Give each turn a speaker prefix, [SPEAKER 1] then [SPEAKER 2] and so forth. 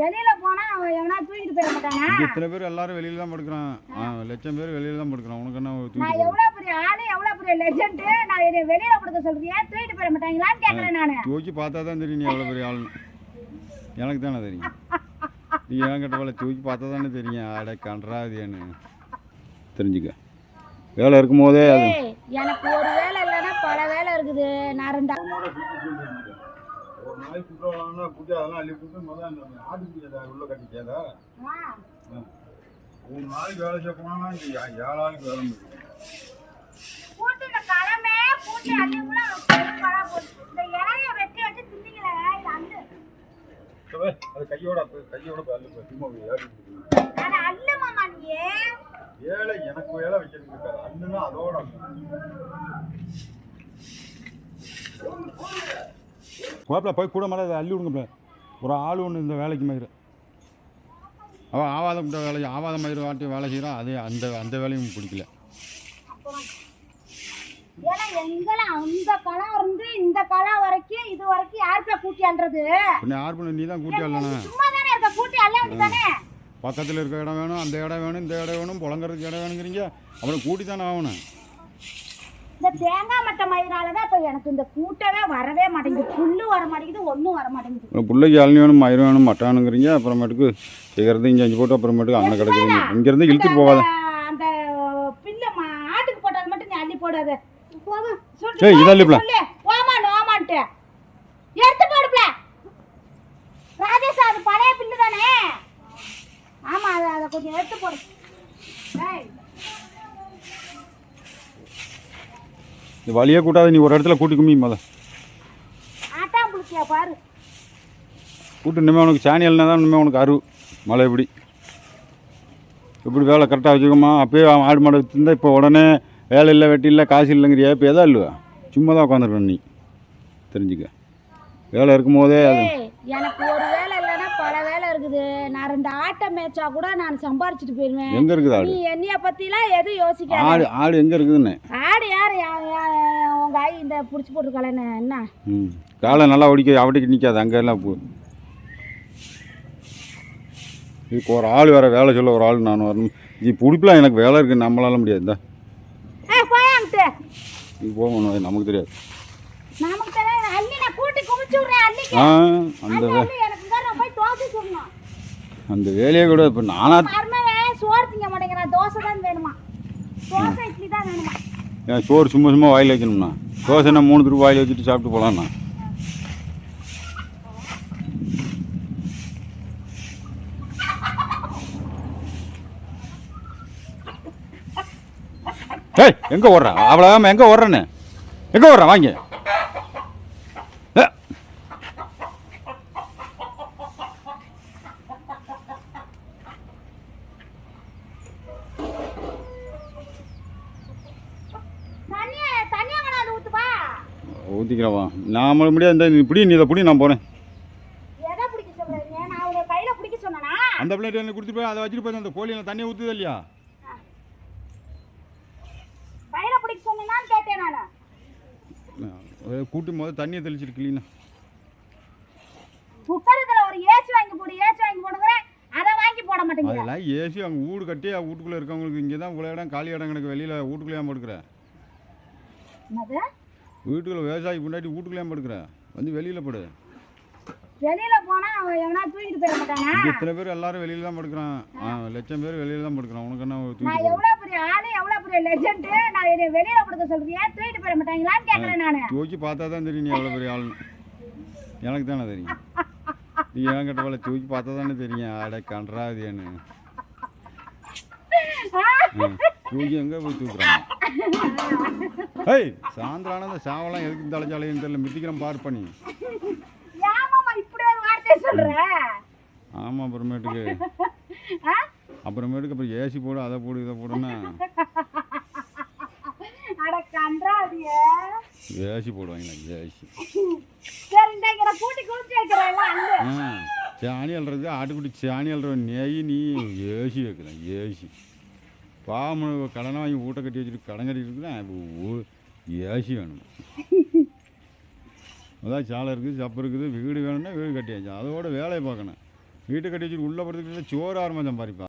[SPEAKER 1] வெளியில போனா அவன் எவனா தூக்கிட்டு போயிட மாட்டானா?
[SPEAKER 2] இத்தனை பேர் எல்லாரும் வெளியில தான் படுக்கிறான். லட்சம் பேர் வெளியில தான் படுக்கிறான். உனக்கு என்ன
[SPEAKER 1] நான் எவ்வளவு பெரிய ஆளு எவ்வளவு பெரிய லெஜெண்ட் நான் என்னை வெளியில படுக்க சொல்றியா தூக்கிட்டு போயிட மாட்டாங்களான்னு கேக்குறேன் நானு.
[SPEAKER 2] தூக்கி பார்த்தா தான் தெரியும் நீ எவ்வளோ பெரிய ஆளுன்னு. எனக்கு தானே தெரியும். நீ என்கிட்ட வேலை தூக்கி பார்த்தா தானே தெரியும். அட கன்றாதியான்னு தெரிஞ்சுக்க. வேலை இருக்கும் போதே
[SPEAKER 1] எனக்கு ஒரு வேலை இல்லைன்னா பல வேலை இருக்குது. நான் ரெண்டு
[SPEAKER 2] நாளைக்கு குட்டுறாங்கன்னா குட்டி அதெல்லாம் அள்ளி போட்டு முதல்ல அந்த ஆட்டு குட்டியை உள்ள கட்டிக்காதா ஒரு நாளைக்கு வேலை செய்ய போனா இங்கே ஏழு ஆளுக்கு வேலை அது கையோட கையோட ஏழை எனக்கு வேலை வைக்கிறது இருக்காது. அண்ணுன்னா அதோட போப்பல போய் கூட மேலே அள்ளி விடுங்கப்பல ஒரு ஆள் ஒன்று இந்த வேலைக்கு மயிறு. அவள் ஆவாதம் கூட வேலை ஆவாத மயிறு வாட்டி வேலை செய்கிறான் அதே அந்த அந்த வேலையும் பிடிக்கல.
[SPEAKER 1] ஏன்னா அந்த இருந்து இந்த களம் வரைக்கும் இது வரைக்கும் யாருப்பா
[SPEAKER 2] யார் பண்ண நீ தான் கூட்டி அள்ளனா?
[SPEAKER 1] சும்மா தானே இருக்க கூட்டி அள்ள வேண்டியதானே
[SPEAKER 2] பக்கத்தில் இருக்க இடம் வேணும் அந்த இடம் வேணும் இந்த இடம் வேணும் புழங்குறதுக்கு இடம் வேணுங்கிறீங்க. அப்புறம் கூட்டி தானே ஆகணும்.
[SPEAKER 1] இந்த தேங்காய் மட்டை மயிரால தான் இப்போ எனக்கு இந்த கூட்டமே வரவே மாட்டேங்குது புல்லு வர மாட்டேங்குது ஒன்றும் வர மாட்டேங்குது
[SPEAKER 2] பிள்ளைக்கு இளநி வேணும் மயிறு வேணும் மட்டானுங்கிறீங்க அப்புறமேட்டுக்கு செய்கிறது இங்கே அஞ்சு போட்டு அப்புறமேட்டுக்கு அங்கே கிடக்குறீங்க இங்கேருந்து இழுத்துட்டு போகாத
[SPEAKER 1] அந்த பில்லு ஆட்டுக்கு போட்டது மட்டும் நீ அள்ளி போடாத
[SPEAKER 2] சரி, இதை அள்ளிப்புல.
[SPEAKER 1] சொல்லு. ஓமான், ஓமான்ட்டு. எடுத்து போடுப்புல. ராஜேஷ், அது பழைய பில்லு தானே ஆமா அதை அதை கொஞ்சம் எடுத்து போடு ஏய்,
[SPEAKER 2] நீ வழியே கூட்டாத நீ ஒரு இடத்துல கூட்டி கும்மி மொதல்
[SPEAKER 1] பாரு.
[SPEAKER 2] கூட்டு இனிமேல் உனக்கு சாணி எல்லாம் தான் இனிமேல் உனக்கு அருவு மழை எப்படி எப்படி வேலை கரெக்டாக வச்சுக்கோமா அப்பயே அவன் ஆடு மாடு வச்சுருந்தா இப்போ உடனே வேலை இல்லை வெட்டி இல்லை காசு இல்லைங்கிறியா? இப்போ எதா இல்லைவா சும்மா தான் உட்காந்துருக்கணும் நீ. தெரிஞ்சுக்க. வேலை இருக்கும் போதே அது.
[SPEAKER 1] எனக்கு ஒரு வேலை இல்லைன்னா பல வேலை இருக்குது. நான் ரெண்டு ஆட்டை மேய்ச்சா கூட நான் சம்பாரிச்சிட்டு போயிருவேன்
[SPEAKER 2] எங்கே இருக்குது ஆடு?
[SPEAKER 1] நீ என்னைய பத்திலாம் எதுவும் யோசிக்காத.
[SPEAKER 2] ஆடு ஆடு எங்கே இருக்குதுன்னு?
[SPEAKER 1] இந்த புடிச்சு போட்டுருக்காளன்னு என்ன?
[SPEAKER 2] ம். காலை நல்லா ஒடிக்க அவடிக்கு நிற்காது அங்கே எல்லாம் போ. இதுக்கு ஒரு ஆள் வேறு வேலை சொல்ல ஒரு ஆள் நான் வரணும். இது பிடிப்பலாம் எனக்கு வேலை இருக்குது நம்மளால முடியாது.
[SPEAKER 1] போயாங்கிட்டு
[SPEAKER 2] இது போகணும் நமக்கு தெரியாது. ஆ அந்த அந்த வேலையை கூட இப்போ நானா
[SPEAKER 1] மருமவே சோறு திங்க மாட்டேங்கிறான். தோசை தான் வேணுமா? தோசை இட்லி தான் வேணுமா?
[SPEAKER 2] என் சோறு சும்மா சும்மா வாயில் வைக்கணும்ண்ணா தோசைனா மூணு திருப்பு வாயில் வச்சுட்டு சாப்பிட்டு போகலாம்ண்ணா. ஏய் எங்கே ஓடுறா? அவ்வளோ எங்கே ஓடுறேன்னு? எங்கே ஓடுறான் வாங்க ஏ,
[SPEAKER 1] தண்ணிய தண்ணிய கொண்டாந்து ஊத்துப்பா
[SPEAKER 2] ஊற்றிக்கிறவா நான் முடியாது இந்த இப்படி நீ இதை பிடி நான் போகிறேன் அந்த பிளேட் எனக்கு கொடுத்துட்டு போய் அதை வச்சுட்டு போய் அந்த கோழியில் தண்ணியை ஊற்றுது இல்லையா?
[SPEAKER 1] கையில பிடிக்க சொன்னீங்கன்னு கேட்டேன் நானு.
[SPEAKER 2] கூட்டி முதல்ல தண்ணியை தெளிச்சிட்டு கிளீனா
[SPEAKER 1] குக்கரத்துல ஒரு ஏசி வாங்கி போடு ஏசி வாங்கி போடுங்கிறேன் அதை வாங்கி போட மாட்டேங்கிற.
[SPEAKER 2] அதெல்லாம் ஏசி அவங்க வீடு கட்டி வீட்டுக்குள்ளே இருக்கவங்களுக்கு இங்கே தான் இவ்வளோ இடம் காலி இடம் கிடக்கு வெளியில் வீட்டுக்குள்ளே படுக்கிற
[SPEAKER 1] என்னது?
[SPEAKER 2] வீட்டுக்குள்ள விவசாயி முன்னாடி வீட்டுக்குள்ளே படுக்கிற? வந்து வெளியில் படு.
[SPEAKER 1] வெளியில போனா அவன் எவனா தூக்கிட்டு போயிட மாட்டானா?
[SPEAKER 2] இத்தனை பேர் எல்லாரும் வெளியில் தான் படுக்கிறான். லட்சம் பேர் வெளியில் தான் படுக்கிறான். உனக்கு என்ன
[SPEAKER 1] நான் எவ்வளவு பெரிய ஆளு எவ்வளவு பெரிய லெஜெண்ட் நான் என்னை வெளியில படுக்க சொல்றியா? தூக்கிட்டு போயிட மாட்டாங்களான்னு கேக்குறேன் நானு.
[SPEAKER 2] தூக்கி பார்த்தா தான் தெரியும் நீ எவ்வளோ பெரிய ஆளுன்னு. எனக்கு தானே தெரியும். நீ என்கிட்ட வேலை தூக்கி பார்த்தா தானே தெரியும். அட கன்றாதியான்னு. தூக்கி எங்கே போய் தூக்குறாங்க ஏய் சாயந்தரம் அந்த சாவலாம் எதுக்கு தலைச்சாலைன்னு தெரியல. மிதிக்கிறேன் பார் பண்ணி ஆமாம் அப்புறமேட்டுக்கு? அப்புறமேட்டுக்கு அப்புறம் ஏசி போடு அதை போடு இதை போடுன்னா. ஏசி போடுவாங்க ஏசி. சாணி அல்றது ஆட்டுக்குட்டி சாணி அல்ற நெய் நீ ஏசி வைக்கிறேன் ஏசி. பாமு கடனை வாங்கி ஊட்ட கட்டி வச்சுட்டு கடன் கட்டிட்டு இருக்கிறேன் இப்போ ஏசி வேணும். அதான் சாலை இருக்குது சப்பு இருக்குது வீடு வேணும்னா வீடு கட்டியாச்சு. அதோட வேலையை பார்க்கணும். வீட்டை கட்டி வச்சுட்டு உள்ளே படுத்துக்கிட்டு சோறு ஆரம்பம் சம்பாதிப்பா